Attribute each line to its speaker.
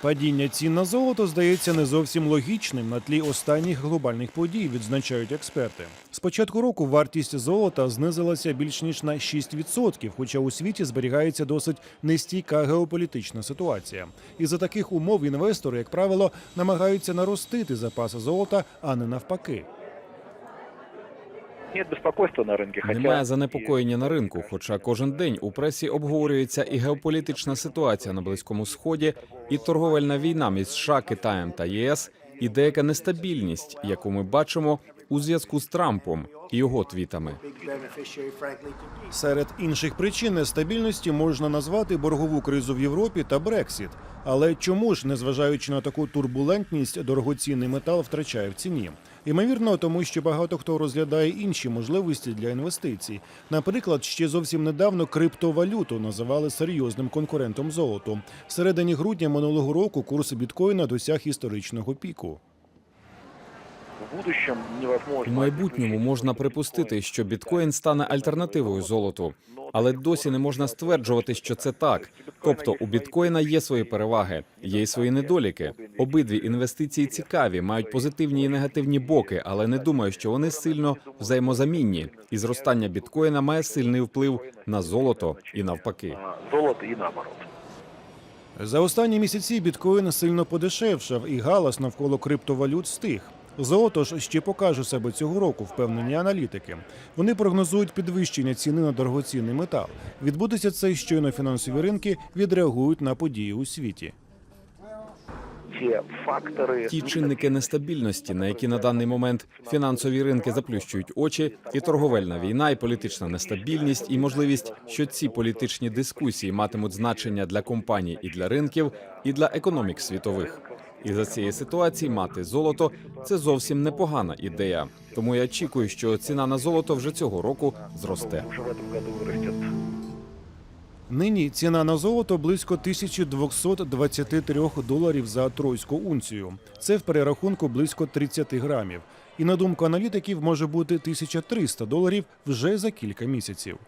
Speaker 1: Падіння цін на золото здається не зовсім логічним на тлі останніх глобальних подій, відзначають експерти. З початку року вартість золота знизилася більш ніж на 6%, хоча у світі зберігається досить нестійка геополітична ситуація. І за таких умов інвестори, як правило, намагаються наростити запаси золота, а не навпаки.
Speaker 2: На хотя...
Speaker 3: Немає занепокоєння на ринку, хоча кожен день у пресі обговорюється і геополітична ситуація на Близькому Сході, і торговельна війна між США, Китаєм та ЄС, і деяка нестабільність, яку ми бачимо у зв'язку з Трампом його твітами.
Speaker 1: Серед інших причин нестабільності можна назвати боргову кризу в Європі та Брексіт. Але чому ж, незважаючи на таку турбулентність, дорогоцінний метал втрачає в ціні? Ймовірно, тому що багато хто розглядає інші можливості для інвестицій. Наприклад, ще зовсім недавно криптовалюту називали серйозним конкурентом золоту. В середині грудня минулого року курс біткоїна досяг історичного піку.
Speaker 2: В будущем невозможно...
Speaker 3: У майбутньому можна припустити, що біткоін стане альтернативою золоту, але досі не можна стверджувати, що це так. Тобто у біткоїна є свої переваги, є й свої недоліки. Обидві інвестиції цікаві, мають позитивні і негативні боки, але не думаю, що вони сильно взаємозамінні. І зростання біткоїна має сильний вплив на золото і навпаки.
Speaker 2: Золото и наоборот.
Speaker 1: За останні місяці біткоін сильно подешевшав, і галас навколо криптовалют стих. Золото ж ще покаже себе цього року, впевнені аналітики. Вони прогнозують підвищення ціни на дорогоцінний метал. Відбудеться це щойно фінансові ринки відреагують на події у світі.
Speaker 2: Те факторы...
Speaker 3: Ті чинники нестабільності, на які на даний момент фінансові ринки заплющують очі, і торговельна війна, і політична нестабільність, і можливість, що ці політичні дискусії матимуть значення для компаній і для ринків, і для економік світових. І за цієї ситуації мати золото це зовсім непогана ідея. Тому я очікую, що ціна на золото вже цього року зросте.
Speaker 1: Нині ціна на золото близько 1223 доларів за тройську унцію. Це в перерахунку близько 30 грамів. І на думку аналітиків може бути 1300 доларів вже за кілька місяців.